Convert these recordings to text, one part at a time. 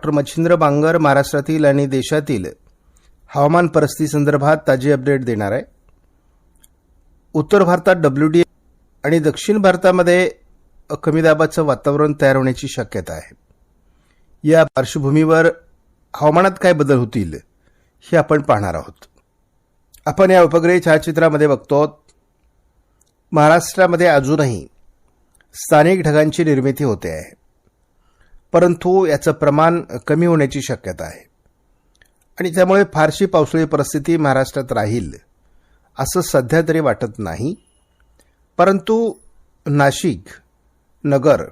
Doctor Machhindra Bangar महाराष्ट्रातील आणि देशातील हवामान परिस्थिती संदर्भात ताजी अपडेट देणार आहे. उत्तर भारतात डब्ल्यू डी आणि दक्षिण भारतामध्ये कमी दाबाचं वातावरण तयार होण्याची शक्यता आहे. या पार्श्वभूमीवर हवामानात काय बदल होतील हे आपण पाहणार आहोत. आपण या उपग्रही छायाचित्रामध्ये बघतो महाराष्ट्रामध्ये अजूनही स्थानिक ढगांची निर्मिती होते आहे. परंतु याचं प्रमाण कमी होण्याची शक्यता आहे. आणि त्यामुळे फारशी पावसाळी परिस्थिती महाराष्ट्रात राहील असं सध्या तरी वाटत नाही. परंतु नाशिक नगर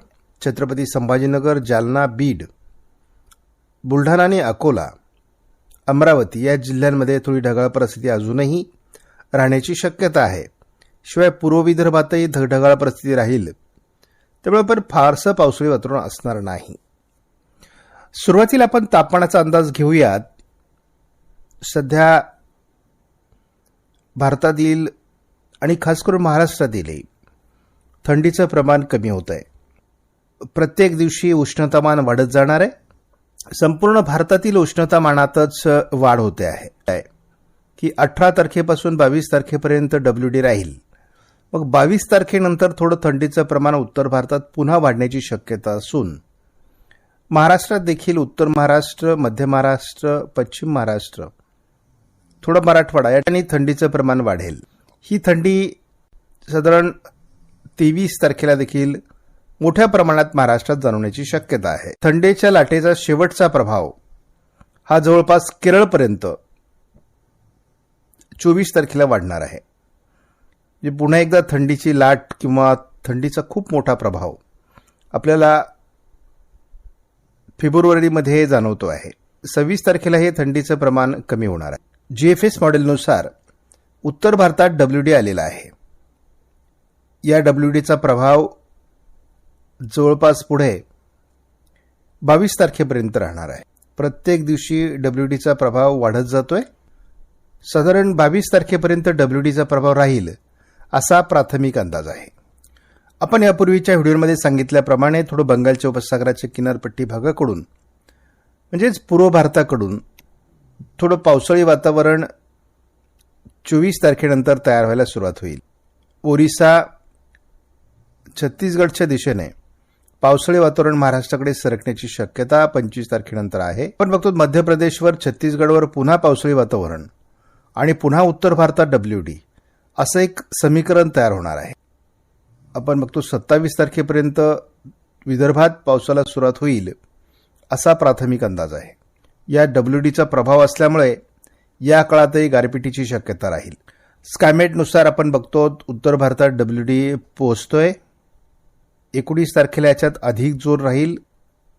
छत्रपती संभाजीनगर जालना बीड बुलढाणा आणि अकोला अमरावती या जिल्ह्यांमध्ये थोडी ढगाळ परिस्थिती अजूनही राहण्याची शक्यता आहे. शिवाय पूर्व विदर्भातही ढगाळ परिस्थिती राहील. त्यामुळे पण फारसं पावसाळी वातावरण असणार नाही. सुरुवातीला आपण तापमानाचा अंदाज घेऊयात. सध्या भारतातील आणि खास करून महाराष्ट्रातीलही थंडीचं प्रमाण कमी होत आहे. प्रत्येक दिवशी उष्णतामान वाढत जाणार आहे. संपूर्ण भारतातील उष्णतामानातच वाढ होते आहे. की अठरा तारखेपासून बावीस तारखेपर्यंत डब्ल्यू डी राहील. मग बावीस तारखेनंतर थोडं थंडीचं प्रमाण उत्तर भारतात पुन्हा वाढण्याची शक्यता असून महाराष्ट्रात देखील उत्तर महाराष्ट्र मध्य महाराष्ट्र पश्चिम महाराष्ट्र. थोडं मराठवाडा या ठिकाणी थंडीचं प्रमाण वाढेल. ही थंडी साधारण तेवीस तारखेला देखील मोठ्या प्रमाणात महाराष्ट्रात जाणवण्याची शक्यता आहे. थंडीच्या लाटेचा शेवटचा प्रभाव हा जवळपास केरळपर्यंत चोवीस तारखेला वाढणार आहे. म्हणजे पुन्हा एकदा थंडीची लाट किंवा थंडीचा खूप मोठा प्रभाव आपल्याला फेब्रुवारीमध्ये जाणवतो आहे. सव्वीस तारखेला हे थंडीचं प्रमाण कमी होणार आहे. जीएफएस एफ एस मॉडेलनुसार उत्तर भारतात डब्ल्यू डी आलेला आहे. या डब्ल्यू डीचा प्रभाव जवळपास पुढे बावीस तारखेपर्यंत राहणार आहे. प्रत्येक दिवशी डब्ल्यू डीचा प्रभाव वाढत जातोय. साधारण बावीस तारखेपर्यंत डब्ल्यू डीचा प्रभाव राहील असा प्राथमिक अंदाज आहे. आपण यापूर्वीच्या व्हिडिओमध्ये सांगितल्याप्रमाणे थोडं बंगालच्या उपसागराच्या किनारपट्टी भागाकडून म्हणजेच पूर्व भारताकडून थोडं पावसाळी वातावरण चोवीस तारखेनंतर तयार व्हायला सुरुवात होईल. ओरिसा छत्तीसगडच्या दिशेने पावसाळी वातावरण महाराष्ट्राकडे सरकण्याची शक्यता पंचवीस तारखेनंतर आहे. पण बघतो मध्य प्रदेशवर छत्तीसगडवर पुन्हा पावसाळी वातावरण आणि पुन्हा उत्तर भारतात डब्ल्यू डी असं एक समीकरण तयार होणार आहे. आपण बघतो सत्तावीस तारखेपर्यंत विदर्भात पावसाला सुरुवात होईल असा प्राथमिक अंदाज आहे. या डब्ल्यू डीचा प्रभाव असल्यामुळे या काळातही गारपिटीची शक्यता राहील. स्कायमेटनुसार आपण बघतो उत्तर भारतात डब्ल्यू डी पोहोचतोय. एकोणीस तारखेला याच्यात अधिक जोर राहील.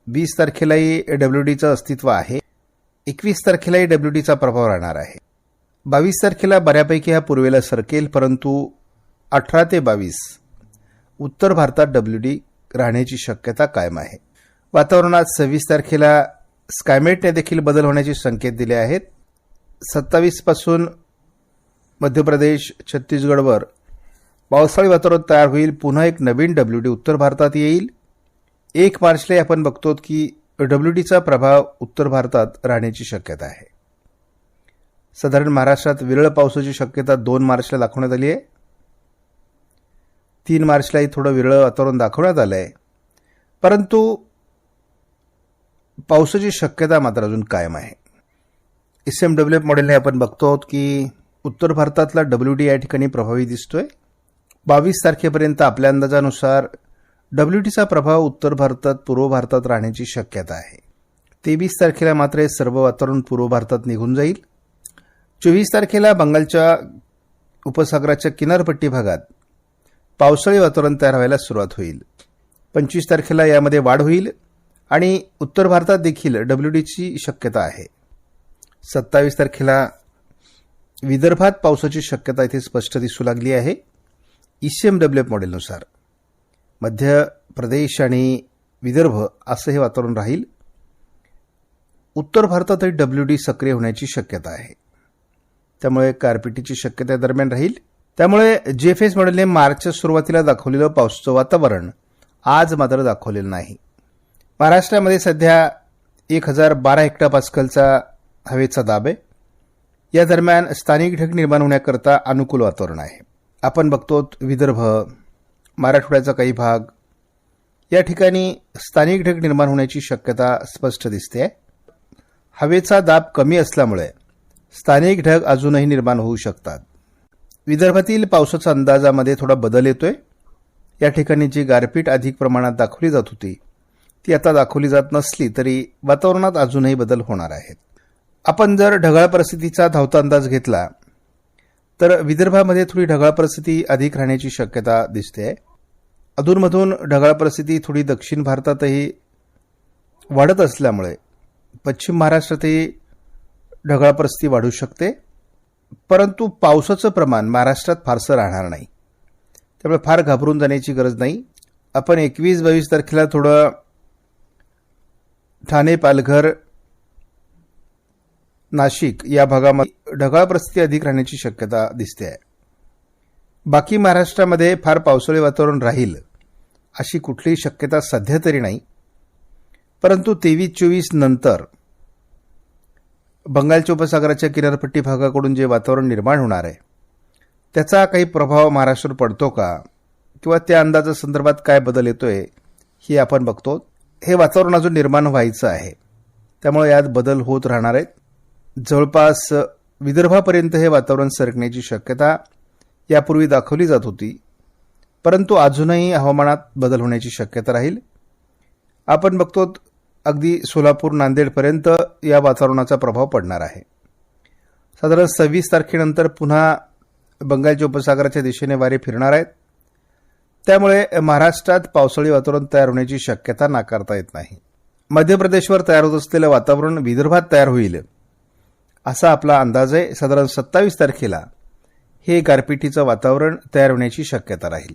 वीस तारखेलाही डब्ल्यू डीचं अस्तित्व आहे. एकवीस तारखेलाही डब्ल्यू डीचा प्रभाव राहणार आहे. बावीस तारखेला बऱ्यापैकी हा पूर्वेला सरकेल परंतु अठरा ते बावीस उत्तर भारतात डब्ल्यू डी राहण्याची शक्यता कायम आहे. वातावरणात सव्वीस तारखेला स्कायमेटने देखील बदल होण्याचे संकेत दिले आहेत. सत्तावीसपासून मध्य प्रदेश छत्तीसगडवर पावसाळी वातावरण तयार होईल. पुन्हा एक नवीन डब्ल्यू डी उत्तर भारतात येईल. एक मार्चला आपण बघतो की डब्ल्यू डीचा प्रभाव उत्तर भारतात राहण्याची शक्यता आहे. साधारण महाराष्ट्रात विरळ पावसाची शक्यता दोन मार्चला दाखवण्यात आली आहे. तीन मार्चलाही थोडं विरळ वातावरण दाखवण्यात आलं आहे परंतु पावसाची शक्यता मात्र अजून कायम आहे. एस एम डब्ल्यू एफ मॉडेलने आपण बघतो आहोत की उत्तर भारतातला डब्ल्यू डी या ठिकाणी प्रभावी दिसतोय. बावीस तारखेपर्यंत आपल्या अंदाजानुसार डब्ल्यू टीचा प्रभाव उत्तर भारतात पूर्व भारतात राहण्याची शक्यता आहे. तेवीस तारखेला मात्र हे सर्व वातावरण पूर्व भारतात निघून जाईल. चोवीस तारखेला बंगालच्या उपसागराच्या किनारपट्टी भागात पावसाळी वातावरण तयार व्हायला सुरुवात होईल. पंचवीस तारखेला यामध्ये वाढ होईल आणि उत्तर भारतात देखील डब्ल्यू डीची शक्यता आहे. सत्तावीस तारखेला विदर्भात पावसाची शक्यता इथे स्पष्ट दिसू लागली आहे. ईसीएम डब्ल्यू एफ मॉडेलनुसार मध्य प्रदेश आणि विदर्भ असं हे वातावरण राहील. उत्तर भारतातही डब्ल्यू डी सक्रिय होण्याची शक्यता आहे. त्यामुळे गारपिटीची शक्यता दरम्यान राहील. त्यामुळे जे एफ मॉडेलने मार्चच्या सुरुवातीला दाखवलेलं पावसाचं वातावरण आज मात्र दाखवलेलं नाही. महाराष्ट्रामध्ये सध्या एक हजार बारा हेक्टापास्कलचा हवेचा दाब आहे. या दरम्यान स्थानिक ढग निर्माण होण्याकरता अनुकूल वातावरण आहे. आपण बघतो विदर्भ मराठवाड्याचा काही भाग. या ठिकाणी स्थानिक ढग निर्माण होण्याची शक्यता स्पष्ट दिसते. हवेचा दाब कमी असल्यामुळे स्थानिक ढग अजूनही निर्माण होऊ शकतात. विदर्भातील पावसाचा अंदाजामध्ये थोडा बदल येतोय. या ठिकाणी जी गारपीट अधिक प्रमाणात दाखवली जात होती ती आता दाखवली जात नसली तरी वातावरणात अजूनही बदल होणार आहेत. आपण जर ढगाळ परिस्थितीचा धावता अंदाज घेतला तर विदर्भामध्ये थोडी ढगाळ परिस्थिती अधिक राहण्याची शक्यता दिसते अधूनमधून ढगाळ परिस्थिती थोडी दक्षिण भारतातही वाढत असल्यामुळे पश्चिम महाराष्ट्रातही ढगाळ परिस्थिती वाढू शकते. परंतु पावसाचं प्रमाण महाराष्ट्रात फारसं राहणार नाही. त्यामुळे फार घाबरून जाण्याची गरज नाही. आपण एकवीस बावीस तारखेला थोडं ठाणे पालघर नाशिक या भागामध्ये ढगाळ परिस्थिती अधिक राहण्याची शक्यता दिसते आहे. बाकी महाराष्ट्रामध्ये फार पावसाळी वातावरण राहील अशी कुठलीही शक्यता सध्या तरी नाही. परंतु तेवीस चोवीस नंतर बंगालच्या उपसागराच्या किनारपट्टी भागाकडून जे वातावरण निर्माण होणार आहे त्याचा काही प्रभाव महाराष्ट्रावर पडतो का? किंवा त्या अंदाजा संदर्भात काय बदल येतोय हे आपण बघतो. हे वातावरण अजून निर्माण व्हायचं आहे. त्यामुळे यात बदल होत राहणार आहेत. जवळपास विदर्भापर्यंत हे वातावरण सरकण्याची शक्यता यापूर्वी दाखवली जात होती. परंतु अजूनही हवामानात बदल होण्याची शक्यता राहील. आपण बघतो अगदी सोलापूर नांदेडपर्यंत या वातावरणाचा प्रभाव पडणार आहे. साधारण सव्वीस तारखेनंतर पुन्हा बंगालच्या उपसागराच्या दिशेने वारे फिरणार आहेत. त्यामुळे महाराष्ट्रात पावसाळी वातावरण तयार होण्याची शक्यता नाकारता येत नाही. मध्य प्रदेशवर तयार होत असलेलं वातावरण विदर्भात तयार होईल असा आपला अंदाज आहे. साधारण सत्तावीस तारखेला हे गारपिटीचं वातावरण तयार होण्याची शक्यता राहील.